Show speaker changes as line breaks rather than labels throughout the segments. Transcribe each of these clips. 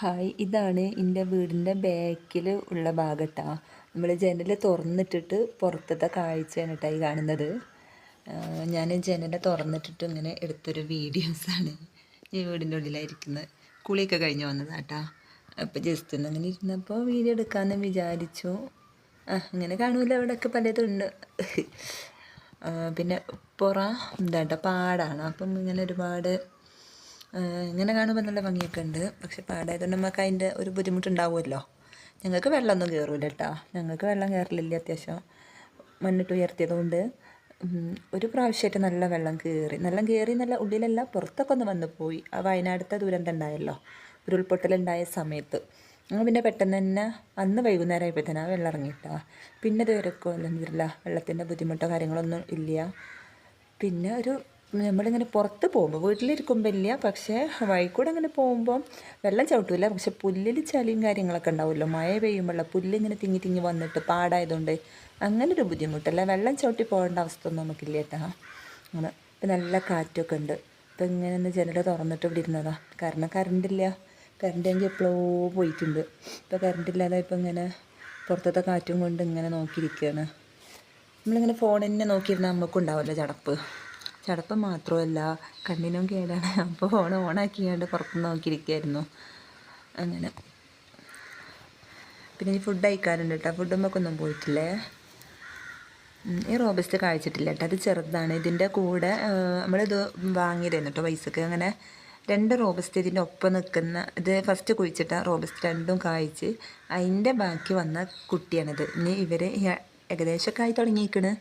Hi. ഇതാണ് എന്റെ വീടിന്റെ ബാക്കിൽ ഉള്ള ഭാഗട്ടാ നമ്മൾ ജനൽ തുറന്നിട്ടിട്ട് പുറത്തത്തെ കാഴ്ചയാണ് കേട്ടോ ഈ കാണുന്നത്. ഞാൻ ജനൽ തുറന്നിട്ടിട്ട് ഇങ്ങനെ എടുത്തൊരു വീഡിയോസാണ് ഈ വീടിന്റെ ഉള്ളിലായിരിക്കുന്നത്. കുളിയൊക്കെ കഴിഞ്ഞ് വന്നതാട്ടാ. അപ്പോൾ ജസ്റ്റ് ഒന്ന് അങ്ങനെ ഇരുന്നപ്പോൾ വീഡിയോ എടുക്കാമെന്ന് വിചാരിച്ചു. ആ ഇങ്ങനെ കാണൂല അവിടെയൊക്കെ പലതുണ്ട് ഉണ്ട്. പിന്നെ പുറ എന്താ പാടാണ്. അപ്പം ഇങ്ങനെ ഒരുപാട് ഇങ്ങനെ കാണുമ്പോൾ നല്ല ഭംഗിയൊക്കെ ഉണ്ട്. പക്ഷെ പാടായതുകൊണ്ട് നമുക്ക് അതിന്റെ ഒരു ബുദ്ധിമുട്ടുണ്ടാവുമല്ലോ. ഞങ്ങൾക്ക് വെള്ളമൊന്നും കയറില്ല കേട്ടോ ഞങ്ങൾക്ക് വെള്ളം കയറലില്ല അത്യാവശ്യം. മണ്ണിട്ട് ഉയർത്തിയതുകൊണ്ട് ഒരു പ്രാവശ്യമായിട്ട് നല്ല വെള്ളം കയറി നല്ല കയറി നല്ല ഉള്ളിലല്ല പുറത്തൊക്കെ ഒന്ന് വന്നു പോയി. ആ വയനാടത്തെ ദുരന്തം ഉണ്ടായല്ലോ. ഉരുൾപൊട്ടലുണ്ടായ സമയത്ത്. ഞങ്ങൾ പിന്നെ പെട്ടെന്ന് തന്നെ അന്ന് വൈകുന്നേരം ആയപ്പോഴത്തേനും വെള്ളം ഇറങ്ങിയിട്ടാ. പിന്നെ ഇതുവരെക്കോ അല്ലെന്നില്ല വെള്ളത്തിന്റെ ബുദ്ധിമുട്ടോ കാര്യങ്ങളൊന്നും ഇല്ല. പിന്നെ ഒരു നമ്മളിങ്ങനെ പുറത്ത് പോകുമ്പോൾ വീട്ടിലിരിക്കുമ്പോൾ ഇല്ല പക്ഷേ വഴിക്കൂടെ അങ്ങനെ പോകുമ്പോൾ വെള്ളം ചവിട്ടില്ല പക്ഷെ പുല്ലിൽ ചളിയും കാര്യങ്ങളൊക്കെ ഉണ്ടാവുമല്ലോ. മഴ പെയ്യുമ്പോഴുള്ള പുല്ലിങ്ങനെ തിങ്ങി തിങ്ങി വന്നിട്ട് പാടായതുകൊണ്ട് അങ്ങനെ ഒരു ബുദ്ധിമുട്ടല്ല? വെള്ളം ചവിട്ടി പോകേണ്ട അവസ്ഥ ഒന്നും നമുക്കില്ല കേട്ടോ. അങ്ങനെ ഇപ്പം നല്ല കാറ്റൊക്കെ ഉണ്ട്. ഇപ്പം ഇങ്ങനെ ഒന്ന് ജനൽ തുറന്നിട്ട് ഇവിടെ ഇരുന്നതാ. കാരണം കറണ്ടില്ല കറണ്ട് എങ്കിൽ എപ്പോഴോ പോയിട്ടുണ്ട്. ഇപ്പോൾ കറണ്ടില്ലാതെ ഇപ്പം ഇങ്ങനെ പുറത്തത്തെ കാറ്റും കൊണ്ട് ഇങ്ങനെ നോക്കിയിരിക്കുകയാണ് നമ്മളിങ്ങനെ ഫോണിനെ നോക്കിയിരുന്നാൽ നമുക്കുണ്ടാവുമല്ലോ ചടപ്പ്. ചടപ്പ് മാത്രമല്ല കണ്ണിനും കേടാണ്. അപ്പോൾ ഫോൺ ഓണാക്കിയാണ്ട് പുറത്ത് നോക്കിയിരിക്കുകയായിരുന്നു അങ്ങനെ. പിന്നെ ഈ ഫുഡ് അയക്കാറുണ്ട് കേട്ടോ ഫുഡ് ഒന്നും പോയിട്ടില്ലേ? ഈ റോബസ്റ്റ് കഴിച്ചിട്ടില്ല കേട്ടോ അത് ചെറുതാണ്. ഇതിന്റെ കൂടെ നമ്മളിത് വാങ്ങിയതായിരുന്നു കേട്ടോ പൈസക്ക്. അങ്ങനെ രണ്ട് റോബസ്റ്റ് ഇതിന്റെ ഒപ്പം നിൽക്കുന്ന ഇത് ഫസ്റ്റ് കുഴിച്ചിട്ട റോബസ്റ്റ് രണ്ടും കായ്ച്ച് അതിന്റെ ബാക്കി വന്ന കുട്ടിയാണിത്. ഇനി ഇവർ ഏകദേശമൊക്കെ ആയി തുടങ്ങിയിരിക്കണ്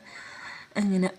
അങ്ങനെ.